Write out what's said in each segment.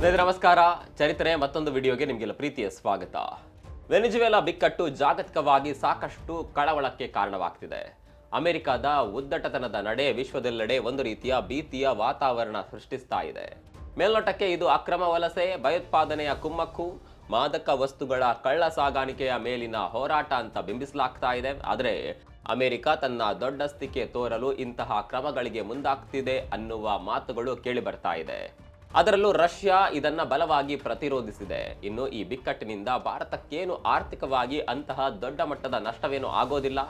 ಸ್ನೇಹಿತರೆ, ನಮಸ್ಕಾರ. ಚರಿತ್ರೆ ಮತ್ತೊಂದು ವಿಡಿಯೋಗೆ ನಿಮಗೆಲ್ಲ ಪ್ರೀತಿಯ ಸ್ವಾಗತ. ವೆನಿಜುವೆಲಾ ಬಿಕ್ಕಟ್ಟು ಜಾಗತಿಕವಾಗಿ ಸಾಕಷ್ಟು ಕಳವಳಕ್ಕೆ ಕಾರಣವಾಗ್ತಿದೆ. ಅಮೆರಿಕದ ಉದ್ದಟತನದ ನಡೆ ವಿಶ್ವದೆಲ್ಲೆಡೆ ಒಂದು ರೀತಿಯ ಭೀತಿಯ ವಾತಾವರಣ ಸೃಷ್ಟಿಸ್ತಾ ಇದೆ. ಮೇಲ್ನೋಟಕ್ಕೆ ಇದು ಅಕ್ರಮ ವಲಸೆ, ಭಯೋತ್ಪಾದನೆಯ ಕುಮ್ಮಕ್ಕು, ಮಾದಕ ವಸ್ತುಗಳ ಕಳ್ಳ ಸಾಗಾಣಿಕೆಯ ಮೇಲಿನ ಹೋರಾಟ ಅಂತ ಬಿಂಬಿಸಲಾಗ್ತಾ ಇದೆ. ಆದರೆ ಅಮೆರಿಕ ತನ್ನ ದೊಡ್ಡಸ್ತಿಕೆ ತೋರಲು ಇಂತಹ ಕ್ರಮಗಳಿಗೆ ಮುಂದಾಗ್ತಿದೆ ಅನ್ನುವ ಮಾತುಗಳು ಕೇಳಿ ಬರ್ತಾ ಇದೆ. ಅದರಲ್ಲೂ ರಷ್ಯಾ ಇದನ್ನ ಬಲವಾಗಿ ಪ್ರತಿರೋಧಿಸಿದೆ. ಇನ್ನು ಈ ಬಿಕ್ಕಟ್ಟಿನಿಂದ ಭಾರತಕ್ಕೇನು ಆರ್ಥಿಕವಾಗಿ ಅಂತಹ ದೊಡ್ಡ ಮಟ್ಟದ ನಷ್ಟವೇನು ಆಗೋದಿಲ್ಲ.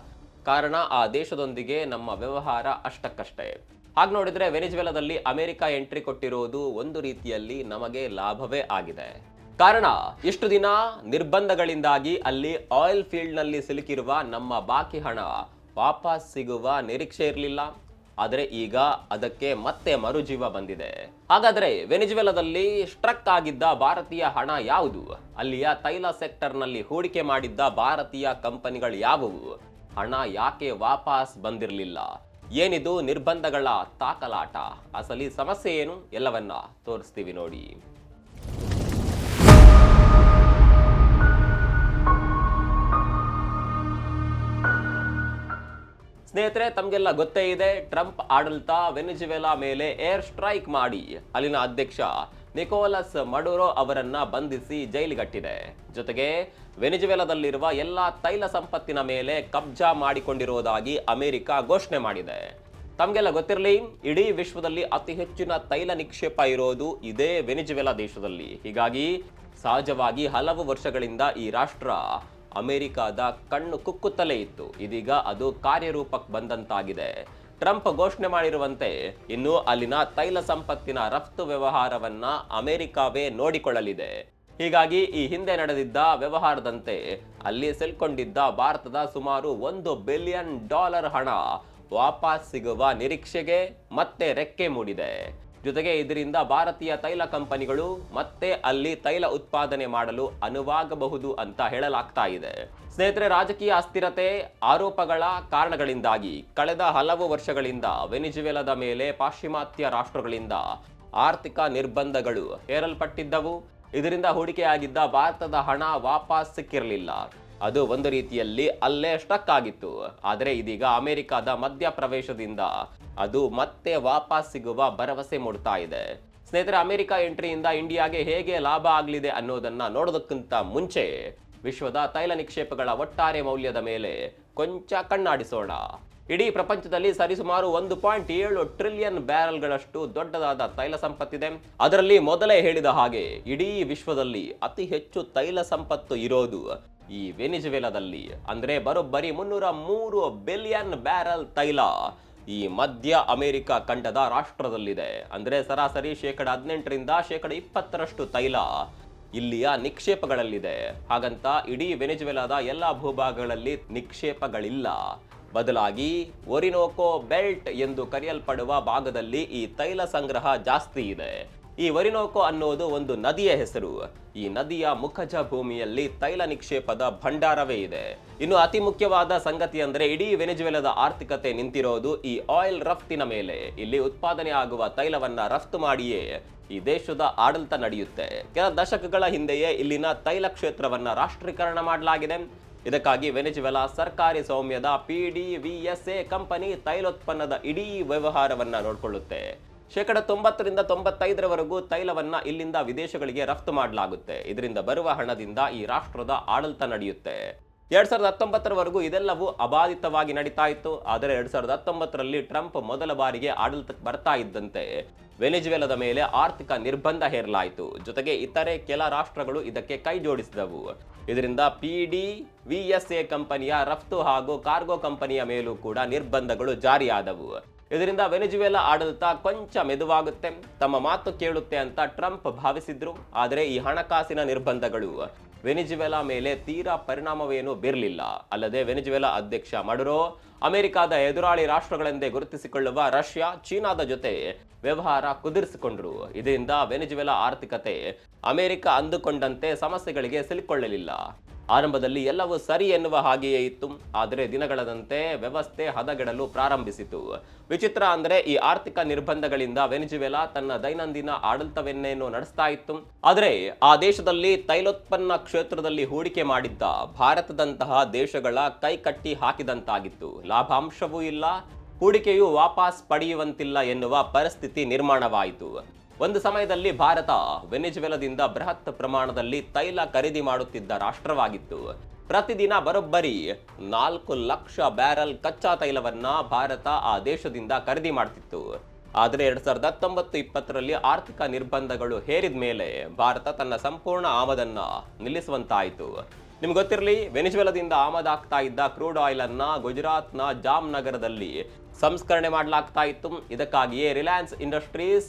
ಕಾರಣ ಆ ದೇಶದೊಂದಿಗೆ ನಮ್ಮ ವ್ಯವಹಾರ ಅಷ್ಟಕ್ಕಷ್ಟೇ. ಹಾಗೆ ನೋಡಿದ್ರೆ ವೆನಿಜುವೆಲಾದಲ್ಲಿ ಅಮೆರಿಕ ಎಂಟ್ರಿ ಕೊಟ್ಟಿರೋದು ಒಂದು ರೀತಿಯಲ್ಲಿ ನಮಗೆ ಲಾಭವೇ ಆಗಿದೆ. ಕಾರಣ, ಇಷ್ಟು ದಿನ ನಿರ್ಬಂಧಗಳಿಂದಾಗಿ ಅಲ್ಲಿ ಆಯಿಲ್ ಫೀಲ್ಡ್ನಲ್ಲಿ ಸಿಲುಕಿರುವ ನಮ್ಮ ಬಾಕಿ ಹಣ ವಾಪಸ್ ಸಿಗುವ ನಿರೀಕ್ಷೆ ಇರಲಿಲ್ಲ. ಆದರೆ ಈಗ ಅದಕ್ಕೆ ಮತ್ತೆ ಮರುಜೀವ ಬಂದಿದೆ. ಹಾಗಾದ್ರೆ ವೆನಿಜುವೆಲಾದಲ್ಲಿ ಸ್ಟ್ರಕ್ ಆಗಿದ್ದ ಭಾರತೀಯ ಹಣ ಯಾವುದು? ಅಲ್ಲಿಯ ತೈಲ ಸೆಕ್ಟರ್ನಲ್ಲಿ ಹೂಡಿಕೆ ಮಾಡಿದ್ದ ಭಾರತೀಯ ಕಂಪನಿಗಳು ಯಾವುವು? ಹಣ ಯಾಕೆ ವಾಪಸ್ ಬಂದಿರಲಿಲ್ಲ? ಏನಿದು ನಿರ್ಬಂಧಗಳ ತಾಕಲಾಟ? ಅಸಲಿ ಸಮಸ್ಯೆ ಏನು? ಎಲ್ಲವನ್ನ ತೋರಿಸ್ತೀವಿ ನೋಡಿ. ಸ್ನೇಹಿತರೆ, ತಮಗೆಲ್ಲ ಗೊತ್ತೇ ಇದೆ, ಟ್ರಂಪ್ ಆಡಳಿತ ವೆನಿಜುವೆಲಾ ಮೇಲೆ ಏರ್ ಸ್ಟ್ರೈಕ್ ಮಾಡಿ. ಅಲ್ಲಿನ ಅಧ್ಯಕ್ಷ ನಿಕೋಲಸ್ ಮಡುರೋ ಅವರನ್ನ ಬಂಧಿಸಿ ಜೈಲಿಗಟ್ಟಿದೆ. ಜೊತೆಗೆ, ವೆನಿಜುವೆಲಾದಲ್ಲಿರುವ ಎಲ್ಲ ತೈಲ ಸಂಪತ್ತಿನ ಮೇಲೆ ಕಬ್ಜಾ ಮಾಡಿಕೊಂಡಿರುವುದಾಗಿ ಅಮೆರಿಕ ಘೋಷಣೆ ಮಾಡಿದೆ. ತಮಗೆಲ್ಲ ಗೊತ್ತಿರಲಿ, ಇಡೀ ವಿಶ್ವದಲ್ಲಿ ಅತಿ ಹೆಚ್ಚಿನ ತೈಲ ನಿಕ್ಷೇಪ ಇರೋದು ಇದೇ ವೆನಿಜುವೆಲಾ ದೇಶದಲ್ಲಿ. ಹೀಗಾಗಿ, ಸಹಜವಾಗಿ ಹಲವು ವರ್ಷಗಳಿಂದ ಈ ರಾಷ್ಟ್ರ ಅಮೆರಿಕದ ಕಣ್ಣು ಕುಕ್ಕುತ್ತಲೇ ಇತ್ತು. ಇದೀಗ ಅದು ಕಾರ್ಯರೂಪಕ್ಕೆ ಬಂದಂತಾಗಿದೆ. ಟ್ರಂಪ್ ಘೋಷಣೆ ಮಾಡಿರುವಂತೆ, ಇನ್ನು ಅಲ್ಲಿನ ತೈಲ ಸಂಪತ್ತಿನ ರಫ್ತು ವ್ಯವಹಾರವನ್ನ ಅಮೆರಿಕವೇ ನೋಡಿಕೊಳ್ಳಲಿದೆ. ಹೀಗಾಗಿ ಈ ಹಿಂದೆ ನಡೆದಿದ್ದ ವ್ಯವಹಾರದಂತೆ, ಅಲ್ಲಿ ಸೆಲ್ಕೊಂಡಿದ್ದ ಭಾರತದ ಸುಮಾರು ಒಂದು ಬಿಲಿಯನ್ ಡಾಲರ್ ಹಣ ವಾಪಸ್ ಸಿಗುವ ನಿರೀಕ್ಷೆಗೆ ಮತ್ತೆ ರೆಕ್ಕೆ ಮೂಡಿದೆ. ಜೊತೆಗೆ ಇದರಿಂದ ಭಾರತೀಯ ತೈಲ ಕಂಪನಿಗಳು ಮತ್ತೆ ಅಲ್ಲಿ ತೈಲ ಉತ್ಪಾದನೆ ಮಾಡಲು ಅನುವಾಗಬಹುದು ಅಂತ ಹೇಳಲಾಗ್ತಾ ಇದೆ. ಸ್ನೇಹಿತರೆ, ರಾಜಕೀಯ ಅಸ್ಥಿರತೆ, ಆರೋಪಗಳ ಕಾರಣಗಳಿಂದಾಗಿ ಕಳೆದ ಹಲವು ವರ್ಷಗಳಿಂದ ವೆನಿಜುವೆಲಾದ ಮೇಲೆ ಪಾಶ್ಚಿಮಾತ್ಯ ರಾಷ್ಟ್ರಗಳಿಂದ ಆರ್ಥಿಕ ನಿರ್ಬಂಧಗಳು ಹೇರಲ್ಪಟ್ಟಿದ್ದವು. ಇದರಿಂದ ಹೂಡಿಕೆಯಾಗಿದ್ದ ಭಾರತದ ಹಣ ವಾಪಸ್ ಸಿಕ್ಕಿರಲಿಲ್ಲ. ಅದು ಒಂದು ರೀತಿಯಲ್ಲಿ ಅಲ್ಲೇ ಸ್ಟಕ್ ಆಗಿತ್ತು. ಆದರೆ ಇದೀಗ ಅಮೆರಿಕದ ಮಧ್ಯಪ್ರವೇಶದಿಂದ ಅದು ಮತ್ತೆ ವಾಪಸ್ ಸಿಗುವ ಭರವಸೆ ಮೂಡ್ತಾ ಇದೆ. ಸ್ನೇಹಿತರೆ, ಅಮೆರಿಕ ಎಂಟ್ರಿಯಿಂದ ಇಂಡಿಯಾಗೆ ಹೇಗೆ ಲಾಭ ಆಗಲಿದೆ ಅನ್ನೋದನ್ನ ನೋಡೋದಕ್ಕಿಂತ ಮುಂಚೆ ವಿಶ್ವದ ತೈಲ ನಿಕ್ಷೇಪಗಳ ಒಟ್ಟಾರೆ ಮೌಲ್ಯದ ಮೇಲೆ ಕೊಂಚ ಕಣ್ಣಾಡಿಸೋಣ. ಇಡೀ ಪ್ರಪಂಚದಲ್ಲಿ ಸರಿಸುಮಾರು ಒಂದು ಪಾಯಿಂಟ್ ಏಳು ಟ್ರಿಲಿಯನ್ ಬ್ಯಾರಲ್ಗಳಷ್ಟು ದೊಡ್ಡದಾದ ತೈಲ ಸಂಪತ್ತಿದೆ. ಅದರಲ್ಲಿ ಮೊದಲೇ ಹೇಳಿದ ಹಾಗೆ ಇಡೀ ವಿಶ್ವದಲ್ಲಿ ಅತಿ ಹೆಚ್ಚು ತೈಲ ಸಂಪತ್ತು ಇರೋದು ಈ ವೆನಿಜುವೆಲಾದಲ್ಲಿ. ಅಂದರೆ ಬರೋಬ್ಬರಿ ಮುನ್ನೂರ ಮೂರು ಬಿಲಿಯನ್ ಬ್ಯಾರಲ್ ತೈಲ ಈ ಮಧ್ಯ ಅಮೆರಿಕ ಖಂಡದ ರಾಷ್ಟ್ರದಲ್ಲಿದೆ. ಅಂದರೆ ಸರಾಸರಿ ಶೇಕಡ ಹದಿನೆಂಟರಿಂದ ಶೇಕಡ ಇಪ್ಪತ್ತರಷ್ಟು ತೈಲ ಇಲ್ಲಿಯ ನಿಕ್ಷೇಪಗಳಲ್ಲಿದೆ. ಹಾಗಂತ ಇಡೀ ವೆನಿಜುವೆಲಾದ ಎಲ್ಲ ಭೂಭಾಗಗಳಲ್ಲಿ ನಿಕ್ಷೇಪಗಳಿಲ್ಲ. ಬದಲಾಗಿ ಒರಿನೋಕೋ ಬೆಲ್ಟ್ ಎಂದು ಕರೆಯಲ್ಪಡುವ ಭಾಗದಲ್ಲಿ ಈ ತೈಲ ಸಂಗ್ರಹ ಜಾಸ್ತಿ ಇದೆ. ಈ ವರಿನೋಕೋ ಅನ್ನೋದು ಒಂದು ನದಿಯ ಹೆಸರು. ಈ ನದಿಯ ಮುಖಜ ಭೂಮಿಯಲ್ಲಿ ತೈಲ ನಿಕ್ಷೇಪದ ಭಂಡಾರವೇ ಇದೆ. ಇನ್ನು ಅತಿ ಮುಖ್ಯವಾದ ಸಂಗತಿ ಅಂದ್ರೆ ಇಡೀ ವೆನೆಜುವೆಲದ ಆರ್ಥಿಕತೆ ನಿಂತಿರೋದು ಈ ಆಯಿಲ್ ರಫ್ತಿನ ಮೇಲೆ. ಇಲ್ಲಿ ಉತ್ಪಾದನೆ ಆಗುವ ತೈಲವನ್ನ ರಫ್ತು ಮಾಡಿಯೇ ಈ ದೇಶದ ಆಡಳಿತ ನಡೆಯುತ್ತೆ. ಕೆಲ ದಶಕಗಳ ಹಿಂದೆಯೇ ಇಲ್ಲಿನ ತೈಲ ಕ್ಷೇತ್ರವನ್ನ ರಾಷ್ಟ್ರೀಕರಣ ಮಾಡಲಾಗಿದೆ. ಇದಕ್ಕಾಗಿ ವೆನೆಜುವೆಲಾ ಸರ್ಕಾರಿ ಸೌಮ್ಯದ P D V S A company ತೈಲೋತ್ಪನ್ನದ ಇಡೀ ವ್ಯವಹಾರವನ್ನ ನೋಡಿಕೊಳ್ಳುತ್ತೆ. ಶೇಕಡ ತೊಂಬತ್ತರಿಂದ ತೊಂಬತ್ತೈದರವರೆಗೂ ತೈಲವನ್ನ ಇಲ್ಲಿಂದ ವಿದೇಶಗಳಿಗೆ ರಫ್ತು ಮಾಡಲಾಗುತ್ತೆ. ಇದರಿಂದ ಬರುವ ಹಣದಿಂದ ಈ ರಾಷ್ಟ್ರದ ಆಡಳಿತ ನಡೆಯುತ್ತೆ. ಎರಡ್ ಸಾವಿರದ ಹತ್ತೊಂಬತ್ತರವರೆಗೂ ಇದೆಲ್ಲವೂ ಅಬಾಧಿತವಾಗಿ ನಡೀತಾ ಇತ್ತು ಆದರೆ ಎರಡ್ ಸಾವಿರದ ಹತ್ತೊಂಬತ್ತರಲ್ಲಿ ಟ್ರಂಪ್ ಮೊದಲ ಬಾರಿಗೆ ಆಡಳಿತಕ್ಕೆ ಬರ್ತಾ ಇದ್ದಂತೆ ವೆನೆಜುವೆಲಾದ ಮೇಲೆ ಆರ್ಥಿಕ ನಿರ್ಬಂಧ ಹೇರಲಾಯಿತು. ಜೊತೆಗೆ ಇತರೆ ಕೆಲ ರಾಷ್ಟ್ರಗಳು ಇದಕ್ಕೆ ಕೈ ಜೋಡಿಸಿದವು. ಇದರಿಂದ ಪಿಡಿ ವಿ ಎಸ್ ಎ ಕಂಪನಿಯ ರಫ್ತು ಹಾಗೂ ಕಾರ್ಗೋ ಕಂಪನಿಯ ಮೇಲೂ ಕೂಡ ನಿರ್ಬಂಧಗಳು ಜಾರಿಯಾದವು. ಇದರಿಂದ ವೆನಿಜುವೆಲಾ ಆಡಳಿತ ಕೊಂಚ ಮೆದುವಾಗುತ್ತೆ. ತಮ್ಮ ಮಾತು ಕೇಳುತ್ತೆ ಅಂತ ಟ್ರಂಪ್ ಭಾವಿಸಿದ್ರು. ಆದರೆ ಈ ಹಣಕಾಸಿನ ನಿರ್ಬಂಧಗಳು ವೆನಿಜುವೆಲಾ ಮೇಲೆ ತೀರಾ ಪರಿಣಾಮವೇನೂ ಬೀರಲಿಲ್ಲ. ಅಲ್ಲದೆ ವೆನಿಜುವೆಲಾ ಅಧ್ಯಕ್ಷ ಮಡುರೋ ಅಮೆರಿಕದ ಎದುರಾಳಿ ರಾಷ್ಟ್ರಗಳೆಂದೇ ಗುರುತಿಸಿಕೊಳ್ಳುವ ರಷ್ಯಾ, ಚೀನಾದ ಜೊತೆ ವ್ಯವಹಾರ ಕುದುರಿಸಿಕೊಂಡರು. ಇದರಿಂದ ವೆನಿಜುವೆಲಾ ಆರ್ಥಿಕತೆ ಅಮೆರಿಕ ಅಂದುಕೊಂಡಂತೆ ಸಮಸ್ಯೆಗಳಿಗೆ ಸಿಲುಕೊಳ್ಳಲಿಲ್ಲ. ಆರಂಭದಲ್ಲಿ ಎಲ್ಲವೂ ಸರಿ ಎನ್ನುವ ಹಾಗೆಯೇ ಇತ್ತು. ಆದರೆ ದಿನಗಳದಂತೆ ವ್ಯವಸ್ಥೆ ಹದಗೆಡಲು ಪ್ರಾರಂಭಿಸಿತು. ವಿಚಿತ್ರ ಅಂದರೆ ಈ ಆರ್ಥಿಕ ನಿರ್ಬಂಧಗಳಿಂದ ವೆನಿಜುವೆಲಾ ತನ್ನ ದೈನಂದಿನ ಆಡಳಿತವೆನ್ನೇನು ನಡೆಸ್ತಾ ಇತ್ತು. ಆದರೆ ಆ ದೇಶದಲ್ಲಿ ತೈಲೋತ್ಪನ್ನ ಕ್ಷೇತ್ರದಲ್ಲಿ ಹೂಡಿಕೆ ಮಾಡಿದ್ದ ಭಾರತದಂತಹ ದೇಶಗಳ ಕೈ ಕಟ್ಟಿ ಹಾಕಿದಂತಾಗಿತ್ತು. ಲಾಭಾಂಶವೂ ಇಲ್ಲ, ಹೂಡಿಕೆಯು ವಾಪಸ್ ಪಡೆಯುವಂತಿಲ್ಲ ಎನ್ನುವ ಪರಿಸ್ಥಿತಿ ನಿರ್ಮಾಣವಾಯಿತು. ಒಂದು ಸಮಯದಲ್ಲಿ ಭಾರತ ವೆನಿಜುವೆಲದಿಂದ ಬೃಹತ್ ಪ್ರಮಾಣದಲ್ಲಿ ತೈಲ ಖರೀದಿ ಮಾಡುತ್ತಿದ್ದ ರಾಷ್ಟ್ರವಾಗಿತ್ತು. ಪ್ರತಿದಿನ ಬರೋಬ್ಬರಿ ನಾಲ್ಕು ಲಕ್ಷ ಬ್ಯಾರಲ್ ಕಚ್ಚಾ ತೈಲವನ್ನ ಭಾರತ ಆ ದೇಶದಿಂದ ಖರೀದಿ ಮಾಡ್ತಿತ್ತು. ಆದರೆ ಎರಡ್ ಸಾವಿರದ ಹತ್ತೊಂಬತ್ತು ಇಪ್ಪತ್ತರಲ್ಲಿ ಆರ್ಥಿಕ ನಿರ್ಬಂಧಗಳು ಹೇರಿದ ಮೇಲೆ ಭಾರತ ತನ್ನ ಸಂಪೂರ್ಣ ಆಮದನ್ನ ನಿಲ್ಲಿಸುವಂತಾಯಿತು. ನಿಮ್ಗೆ ಗೊತ್ತಿರಲಿ, ವೆನಿಜುವೆಲದಿಂದ ಆಮದಾಗ್ತಾ ಇದ್ದ ಕ್ರೂಡ್ ಆಯಿಲ್ ಅನ್ನ ಗುಜರಾತ್ನ ಜಾಮ್ ನಗರದಲ್ಲಿ ಸಂಸ್ಕರಣೆ ಮಾಡಲಾಗ್ತಾ ಇತ್ತು. ಇದಕ್ಕಾಗಿಯೇ ರಿಲಯನ್ಸ್ ಇಂಡಸ್ಟ್ರೀಸ್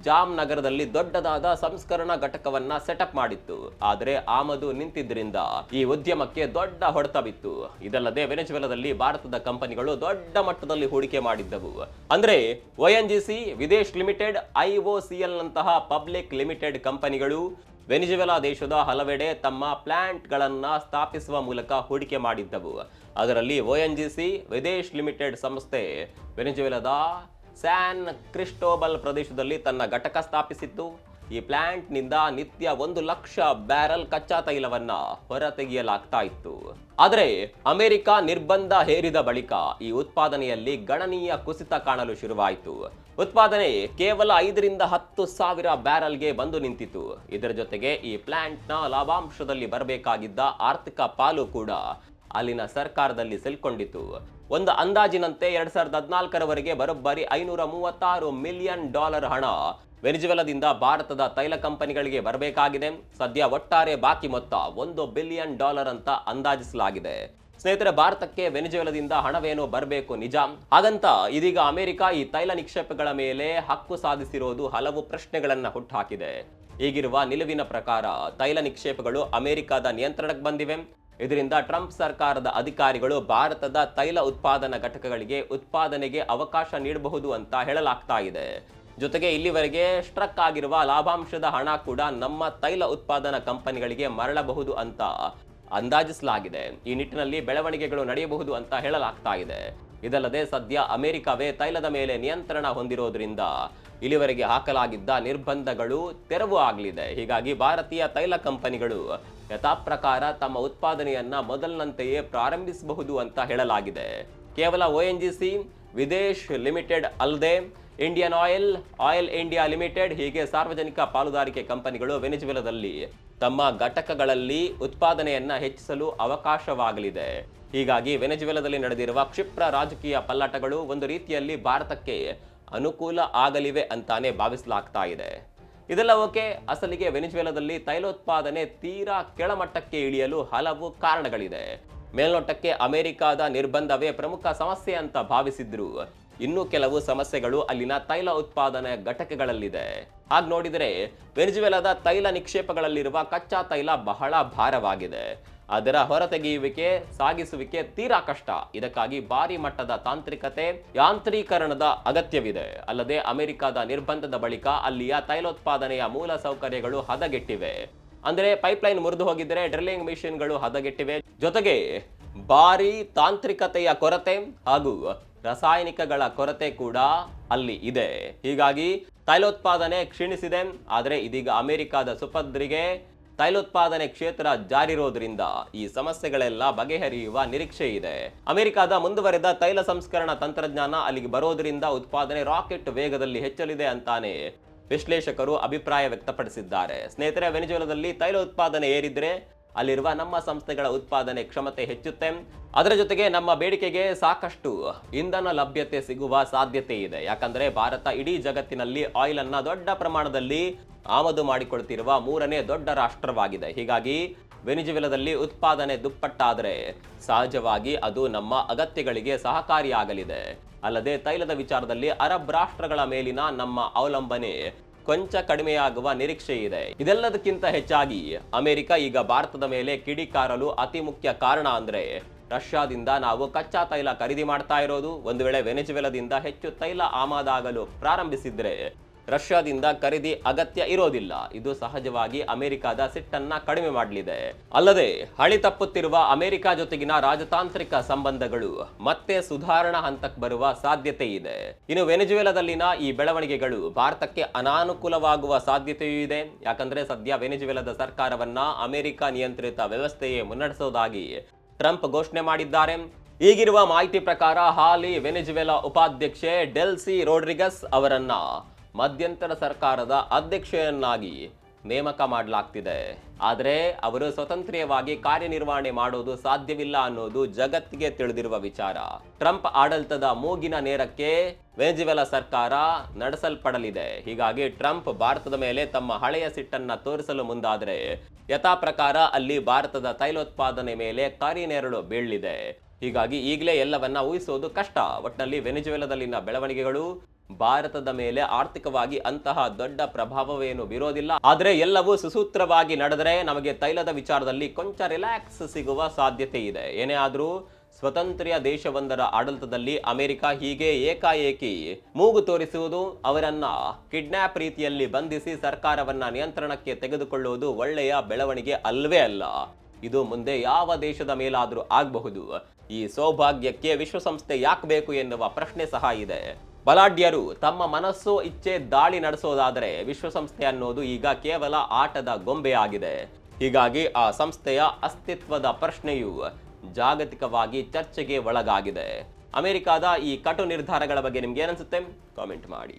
ಜಾಮ್ ನಗರದಲ್ಲಿ ದೊಡ್ಡದಾದ ಸಂಸ್ಕರಣಾ ಘಟಕವನ್ನ ಸೆಟಪ್ ಮಾಡಿತ್ತು. ಆದರೆ ಆಮದು ನಿಂತಿದ್ದರಿಂದ ಈ ಉದ್ಯಮಕ್ಕೆ ದೊಡ್ಡ ಹೊಡೆತ ಬಿತ್ತು ಇದಲ್ಲದೆ ವೆನೆಜುವೆಲಾದಲ್ಲಿ ಭಾರತದ ಕಂಪನಿಗಳು ದೊಡ್ಡ ಮಟ್ಟದಲ್ಲಿ ಹೂಡಿಕೆ ಮಾಡಿದ್ದವು. ಅಂದ್ರೆ ಒಎನ್ಜಿಸಿ ವಿದೇಶ್ ಲಿಮಿಟೆಡ್ ಐಒಸಿಎಲ್ ನಂತಹ ಪಬ್ಲಿಕ್ ಲಿಮಿಟೆಡ್ ಕಂಪನಿಗಳು ವೆನಿಜುವೆಲಾ ದೇಶದ ಹಲವೆಡೆ ತಮ್ಮ ಪ್ಲ್ಯಾಂಟ್ಗಳನ್ನು ಸ್ಥಾಪಿಸುವ ಮೂಲಕ ಹೂಡಿಕೆ ಮಾಡಿದ್ದವು. ಅದರಲ್ಲಿ ಒಎನ್ಜಿಸಿ ವಿದೇಶ್ ಲಿಮಿಟೆಡ್ ಸಂಸ್ಥೆ, ವೆನಿಜುವೆಲಾದ ಸ್ಯಾನ್ ಕ್ರಿಸ್ಟೋಬಲ್ ಪ್ರದೇಶದಲ್ಲಿ ತನ್ನ ಘಟಕ ಸ್ಥಾಪಿಸಿತ್ತು ಈ ಪ್ಲಾಂಟ್ನಿಂದ ನಿತ್ಯ ಒಂದು ಲಕ್ಷ ಬ್ಯಾರಲ್ ಕಚ್ಚಾ ತೈಲವನ್ನ ಹೊರತೆಗೆಯಲಾಗ್ತಾ ಇತ್ತು. ಆದರೆ ಅಮೆರಿಕ ನಿರ್ಬಂಧ ಹೇರಿದ ಬಳಿಕ ಈ ಉತ್ಪಾದನೆಯಲ್ಲಿ ಗಣನೀಯ ಕುಸಿತ ಕಾಣಲು ಶುರುವಾಯಿತು. ಉತ್ಪಾದನೆ ಕೇವಲ ಐದರಿಂದ ಹತ್ತು ಸಾವಿರ ಬ್ಯಾರಲ್ಗೆ ಬಂದು ನಿಂತಿತು ಇದರ ಜೊತೆಗೆ ಈ ಪ್ಲಾಂಟ್ನ ಲಾಭಾಂಶದಲ್ಲಿ ಬರಬೇಕಾಗಿದ್ದ ಆರ್ಥಿಕ ಪಾಲು ಕೂಡ ಅಲ್ಲಿನ ಸರ್ಕಾರದಲ್ಲಿ ಸೆಲ್ಕೊಂಡಿತು ಒಂದು ಅಂದಾಜಿನಂತೆ ಎರಡ್ ಸಾವಿರದ ಹದಿನಾಲ್ಕರವರೆಗೆ ಬರೋಬ್ಬರಿ ಐನೂರ ಮೂವತ್ತಾರು ಮಿಲಿಯನ್ ಡಾಲರ್ ಹಣ. ವೆನಿಜುವೆಲಾದಿಂದ ಭಾರತದ ತೈಲ ಕಂಪನಿಗಳಿಗೆ ಬರಬೇಕಾಗಿದೆ. ಸದ್ಯ ಒಟ್ಟಾರೆ ಬಾಕಿ ಮೊತ್ತ ಒಂದು ಬಿಲಿಯನ್ ಡಾಲರ್ ಅಂತ ಅಂದಾಜಿಸಲಾಗಿದೆ. ಸ್ನೇಹಿತರೆ, ಭಾರತಕ್ಕೆ ವೆನಿಜುವೆಲಾದಿಂದ ಹಣವೇನೋ ಬರಬೇಕು ನಿಜ? ಹಾಗಂತ ಇದೀಗ ಅಮೆರಿಕ ಈ ತೈಲ ನಿಕ್ಷೇಪಗಳ ಮೇಲೆ ಹಕ್ಕು ಸಾಧಿಸಿರೋದು ಹಲವು ಪ್ರಶ್ನೆಗಳನ್ನ ಹುಟ್ಟುಹಾಕಿದೆ ಈಗಿರುವ ನಿಲುವಿನ ಪ್ರಕಾರ ತೈಲ ನಿಕ್ಷೇಪಗಳು ಅಮೆರಿಕದ ನಿಯಂತ್ರಣಕ್ಕೆ ಬಂದಿವೆ. ಇದರಿಂದ ಟ್ರಂಪ್ ಸರ್ಕಾರದ ಅಧಿಕಾರಿಗಳು ಭಾರತದ ತೈಲ ಉತ್ಪಾದನಾ ಘಟಕಗಳಿಗೆ ಉತ್ಪಾದನೆಗೆ ಅವಕಾಶ ನೀಡಬಹುದು ಅಂತ ಹೇಳಲಾಗ್ತಾ ಇದೆ. ಜೊತೆಗೆ ಇಲ್ಲಿವರೆಗೆ ಸ್ಟ್ರಕ್ ಆಗಿರುವ ಲಾಭಾಂಶದ ಹಣ ಕೂಡ ನಮ್ಮ ತೈಲ ಉತ್ಪಾದನಾ ಕಂಪನಿಗಳಿಗೆ ಮರಳಬಹುದು ಅಂತ ಅಂದಾಜಿಸಲಾಗಿದೆ. ಈ ನಿಟ್ಟಿನಲ್ಲಿ ಬೆಳವಣಿಗೆಗಳು ನಡೆಯಬಹುದು ಅಂತ ಹೇಳಲಾಗ್ತಾ ಇದೆ. ಇದಲ್ಲದೆ ಸದ್ಯ ಅಮೆರಿಕವೇ ತೈಲದ ಮೇಲೆ ನಿಯಂತ್ರಣ ಹೊಂದಿರೋದ್ರಿಂದ ಇಲ್ಲಿವರೆಗೆ ಹಾಕಲಾಗಿದ್ದ ನಿರ್ಬಂಧಗಳು ತೆರವು ಆಗಲಿದೆ. ಹೀಗಾಗಿ ಭಾರತೀಯ ತೈಲ ಕಂಪನಿಗಳು ಯಥಾಪ್ರಕಾರ ತಮ್ಮ ಉತ್ಪಾದನೆಯನ್ನ ಮೊದಲಿನಂತೆಯೇ ಪ್ರಾರಂಭಿಸಬಹುದು ಅಂತ ಹೇಳಲಾಗಿದೆ. ಕೇವಲ ಒಎನ್ಜಿಸಿ ವಿದೇಶ್ ಲಿಮಿಟೆಡ್ ಅಲ್ಲದೆ Indian oil oil India limited ಹೀಗೆ ಸಾರ್ವಜನಿಕ ಪಾಲುದಾರಿಕೆ ಕಂಪನಿಗಳು ವೆನಿಜುವೆಲದಲ್ಲಿ ತಮ್ಮ ಘಟಕಗಳಲ್ಲಿ ಉತ್ಪಾದನೆಯನ್ನ ಹೆಚ್ಚಿಸಲು ಅವಕಾಶವಾಗಲಿದೆ. ಹೀಗಾಗಿ ವೆನೆಜುವೆಲಾದಲ್ಲಿ ನಡೆದಿರುವ ಕ್ಷಿಪ್ರ ರಾಜಕೀಯ ಪಲ್ಲಾಟಗಳು ಒಂದು ರೀತಿಯಲ್ಲಿ ಭಾರತಕ್ಕೆ ಅನುಕೂಲ ಆಗಲಿವೆ ಅಂತಾನೆ ಭಾವಿಸಲಾಗ್ತಾ ಇದೆ. ಇದೆಲ್ಲ ಓಕೆ, ಅಸಲಿಗೆ ವೆನಿಜುವೆಲಾದಲ್ಲಿ ತೈಲೋತ್ಪಾದನೆ ತೀರಾ ಕೆಳಮಟ್ಟಕ್ಕೆ ಇಳಿಯಲು ಹಲವು ಕಾರಣಗಳಿದೆ. ಮೇಲ್ನೋಟಕ್ಕೆ ಅಮೆರಿಕಾದ ನಿರ್ಬಂಧವೇ ಪ್ರಮುಖ ಸಮಸ್ಯೆ ಅಂತ ಭಾವಿಸಿದ್ರು. ಇನ್ನು ಕೆಲವು ಸಮಸ್ಯೆಗಳು ಅಲ್ಲಿನ ತೈಲ ಉತ್ಪಾದನಾ ಘಟಕಗಳಲ್ಲಿದೆ. ಹಾಗೆ ನೋಡಿದರೆ, ವೆನಿಜುವೆಲಾದ ತೈಲ ನಿಕ್ಷೇಪಗಳಲ್ಲಿರುವ ಕಚ್ಚಾ ತೈಲ ಬಹಳ ಭಾರವಾಗಿದೆ. ಅದರ ಹೊರತೆಗೆಯುವಿಕೆ, ಸಾಗಿಸುವಿಕೆ ತೀರಾ ಕಷ್ಟ. ಇದಕ್ಕಾಗಿ ಭಾರಿ ಮಟ್ಟದ ತಾಂತ್ರಿಕತೆ, ಯಾಂತ್ರೀಕರಣದ ಅಗತ್ಯವಿದೆ. ಅಲ್ಲದೆ ಅಮೆರಿಕದ ನಿರ್ಬಂಧದ ಬಳಿಕ ಅಲ್ಲಿಯ ತೈಲೋತ್ಪಾದನೆಯ ಮೂಲ ಸೌಕರ್ಯಗಳು ಹದಗೆಟ್ಟಿವೆ. ಅಂದರೆ ಪೈಪ್ಲೈನ್ ಮುರಿದು ಹೋಗಿದ್ರೆ ಡ್ರಿಲ್ಲಿಂಗ್ ಮಿಷಿನ್ಗಳು ಹದಗೆಟ್ಟಿವೆ. ಜೊತೆಗೆ ಭಾರಿ ತಾಂತ್ರಿಕತೆಯ ಕೊರತೆ ಹಾಗೂ ರಾಸಾಯನಿಕಗಳ ಕೊರತೆ ಕೂಡ ಅಲ್ಲಿ ಇದೆ. ಹೀಗಾಗಿ ತೈಲೋತ್ಪಾದನೆ ಕ್ಷೀಣಿಸಿದೆ. ಆದರೆ ಇದೀಗ ಅಮೆರಿಕದ ಸುಪದ್ರಿಗೆ ತೈಲೋತ್ಪಾದನೆ ಕ್ಷೇತ್ರ ಜಾರಿರೋದ್ರಿಂದ ಈ ಸಮಸ್ಯೆಗಳೆಲ್ಲ ಬಗೆಹರಿಯುವ ನಿರೀಕ್ಷೆ ಇದೆ. ಅಮೆರಿಕದ ಮುಂದುವರೆದ ತೈಲ ಸಂಸ್ಕರಣ ತಂತ್ರಜ್ಞಾನ ಅಲ್ಲಿಗೆ ಬರೋದ್ರಿಂದ ಉತ್ಪಾದನೆ ರಾಕೆಟ್ ವೇಗದಲ್ಲಿ ಹೆಚ್ಚಲಿದೆ ಅಂತಾನೆ ವಿಶ್ಲೇಷಕರು ಅಭಿಪ್ರಾಯ ವ್ಯಕ್ತಪಡಿಸಿದ್ದಾರೆ. ಸ್ನೇಹಿತರೆ ವೆನಿಜುಲಾದಲ್ಲಿ ತೈಲ ಉತ್ಪಾದನೆ ಏರಿದ್ರೆ ಅಲ್ಲಿರುವ ನಮ್ಮ ಸಂಸ್ಥೆಗಳ ಉತ್ಪಾದನೆ ಕ್ಷಮತೆ ಹೆಚ್ಚುತ್ತೆ. ಅದರ ಜೊತೆಗೆ ನಮ್ಮ ಬೇಡಿಕೆಗೆ ಸಾಕಷ್ಟು ಇಂಧನ ಲಭ್ಯತೆ ಸಿಗುವ ಸಾಧ್ಯತೆ ಇದೆ. ಯಾಕಂದ್ರೆ ಭಾರತ ಇಡೀ ಜಗತ್ತಿನಲ್ಲಿ ಆಯಿಲ್ ಅನ್ನ ದೊಡ್ಡ ಪ್ರಮಾಣದಲ್ಲಿ ಆಮದು ಮಾಡಿಕೊಳ್ತಿರುವ ಮೂರನೇ ದೊಡ್ಡ ರಾಷ್ಟ್ರವಾಗಿದೆ. ಹೀಗಾಗಿ ವೆನಿಜುವೆಲದಲ್ಲಿ ಉತ್ಪಾದನೆ ದುಪ್ಪಟ್ಟಾದರೆ ಸಹಜವಾಗಿ ಅದು ನಮ್ಮ ಅಗತ್ಯಗಳಿಗೆ ಸಹಕಾರಿಯಾಗಲಿದೆ. ಅಲ್ಲದೆ ತೈಲದ ವಿಚಾರದಲ್ಲಿ ಅರಬ್ ರಾಷ್ಟ್ರಗಳ ಮೇಲಿನ ನಮ್ಮ ಅವಲಂಬನೆ ಕೊಂಚ ಕಡಿಮೆಯಾಗುವ ನಿರೀಕ್ಷೆ ಇದೆ. ಇದೆಲ್ಲದಕ್ಕಿಂತ ಹೆಚ್ಚಾಗಿ ಅಮೆರಿಕ ಈಗ ಭಾರತದ ಮೇಲೆ ಕಿಡಿಕಾರಲು ಅತಿ ಮುಖ್ಯ ಕಾರಣ ಅಂದ್ರೆ ರಷ್ಯಾದಿಂದ ನಾವು ಕಚ್ಚಾ ತೈಲ ಖರೀದಿ ಮಾಡ್ತಾ ಇರೋದು. ಒಂದು ವೇಳೆ ವೆನೆಜುವೆಲದಿಂದ ಹೆಚ್ಚು ತೈಲ ಆಮದಾಗಲು ಪ್ರಾರಂಭಿಸಿದ್ರೆ ರಷ್ಯಾದಿಂದ ಖರೀದಿ ಅಗತ್ಯ ಇರೋದಿಲ್ಲ. ಇದು ಸಹಜವಾಗಿ ಅಮೆರಿಕದ ಸಿಟ್ಟನ್ನ ಕಡಿಮೆ ಮಾಡಲಿದೆ. ಅಲ್ಲದೆ, ಹಳಿ ತಪ್ಪುತ್ತಿರುವ ಅಮೆರಿಕ ಜೊತೆಗಿನ ರಾಜತಾಂತ್ರಿಕ ಸಂಬಂಧಗಳು ಮತ್ತೆ ಸುಧಾರಣಾ ಹಂತಕ್ಕೆ ಬರುವ ಸಾಧ್ಯತೆ ಇದೆ. ಇನ್ನು ವೆನೆಜುವೆಲಾದಲ್ಲಿನ ಈ ಬೆಳವಣಿಗೆಗಳು ಭಾರತಕ್ಕೆ ಅನಾನುಕೂಲವಾಗುವ ಸಾಧ್ಯತೆಯೂ ಇದೆ. ಯಾಕಂದ್ರೆ ಸದ್ಯ ವೆನೆಜುವೆಲಾದ ಸರ್ಕಾರವನ್ನ ಅಮೆರಿಕ ನಿಯಂತ್ರಿತ ವ್ಯವಸ್ಥೆಯೇ ಮುನ್ನಡೆಸೋದಾಗಿ ಟ್ರಂಪ್ ಘೋಷಣೆ ಮಾಡಿದ್ದಾರೆ. ಈಗಿರುವ ಮಾಹಿತಿ ಪ್ರಕಾರ ಹಾಲಿ ವೆನೆಜುವೆಲಾ ಉಪಾಧ್ಯಕ್ಷೆ ಡೆಲ್ಸಿ ರೋಡ್ರಿಗಸ್ ಅವರನ್ನ ಮಧ್ಯಂತರ ಸರ್ಕಾರದ ಅಧ್ಯಕ್ಷೆಯನ್ನಾಗಿ ನೇಮಕ ಮಾಡಲಾಗ್ತಿದೆ. ಆದರೆ ಅವರು ಸ್ವತಂತ್ರ್ಯವಾಗಿ ಕಾರ್ಯನಿರ್ವಹಣೆ ಮಾಡೋದು ಸಾಧ್ಯವಿಲ್ಲ ಅನ್ನೋದು ಜಗತ್ತಿಗೆ ತಿಳಿದಿರುವ ವಿಚಾರ. ಟ್ರಂಪ್ ಆಡಳಿತದ ಮೂಗಿನ ನೇರಕ್ಕೆ ವೆನೆಜುವೆಲಾ ಸರ್ಕಾರ ನಡೆಸಲ್ಪಡಲಿದೆ. ಹೀಗಾಗಿ ಟ್ರಂಪ್ ಭಾರತದ ಮೇಲೆ ತಮ್ಮ ಹಳೆಯ ಸಿಟ್ಟನ್ನ ತೋರಿಸಲು ಮುಂದಾದರೆ ಯಥಾ ಪ್ರಕಾರ ಅಲ್ಲಿ ಭಾರತದ ತೈಲೋತ್ಪಾದನೆ ಮೇಲೆ ಕಾರ್ಯನೆರಳು ಬೀಳಲಿದೆ. ಹೀಗಾಗಿ ಈಗಲೇ ಎಲ್ಲವನ್ನ ಊಹಿಸೋದು ಕಷ್ಟ. ಒಟ್ಟಿನಲ್ಲಿ ವೆನೆಜುವೆಲಾದಲ್ಲಿನ ಬೆಳವಣಿಗೆಗಳು ಭಾರತದ ಮೇಲೆ ಆರ್ಥಿಕವಾಗಿ ಅಂತಹ ದೊಡ್ಡ ಪ್ರಭಾವವೇನು ಬೀರೋದಿಲ್ಲ. ಆದರೆ ಎಲ್ಲವೂ ಸುಸೂತ್ರವಾಗಿ ನಡೆದರೆ ನಮಗೆ ತೈಲದ ವಿಚಾರದಲ್ಲಿ ಕೊಂಚ ರಿಲ್ಯಾಕ್ಸ್ ಸಿಗುವ ಸಾಧ್ಯತೆ ಇದೆ. ಏನೇ ಆದರೂ ಸ್ವತಂತ್ರ ದೇಶವೊಂದರ ಆಡಳಿತದಲ್ಲಿ ಅಮೆರಿಕ ಹೀಗೆ ಏಕಾಏಕಿ ಮೂಗು ತೋರಿಸುವುದು, ಅವರನ್ನ ಕಿಡ್ನಾಪ್ ರೀತಿಯಲ್ಲಿ ಬಂಧಿಸಿ ಸರ್ಕಾರವನ್ನ ನಿಯಂತ್ರಣಕ್ಕೆ ತೆಗೆದುಕೊಳ್ಳುವುದು ಒಳ್ಳೆಯ ಬೆಳವಣಿಗೆ ಅಲ್ವೇ ಅಲ್ಲ. ಇದು ಮುಂದೆ ಯಾವ ದೇಶದ ಮೇಲಾದರೂ ಆಗಬಹುದು. ಈ ಸೌಭಾಗ್ಯಕ್ಕೆ ವಿಶ್ವಸಂಸ್ಥೆ ಯಾಕೆ ಬೇಕು ಎನ್ನುವ ಪ್ರಶ್ನೆ ಸಹ ಇದೆ. ಬಲಾಢ್ಯರು ತಮ್ಮ ಮನಸ್ಸು ಇಚ್ಛೆ ದಾಳಿ ನಡೆಸೋದಾದರೆ ವಿಶ್ವಸಂಸ್ಥೆ ಅನ್ನೋದು ಈಗ ಕೇವಲ ಆಟದ ಗೊಂಬೆಯಾಗಿದೆ. ಹೀಗಾಗಿ ಆ ಸಂಸ್ಥೆಯ ಅಸ್ತಿತ್ವದ ಪ್ರಶ್ನೆಯು ಜಾಗತಿಕವಾಗಿ ಚರ್ಚೆಗೆ ಒಳಗಾಗಿದೆ. ಅಮೆರಿಕದ ಈ ಕಟು ನಿರ್ಧಾರಗಳ ಬಗ್ಗೆ ನಿಮ್ಗೆ ಏನನ್ಸುತ್ತೆ ಕಾಮೆಂಟ್ ಮಾಡಿ.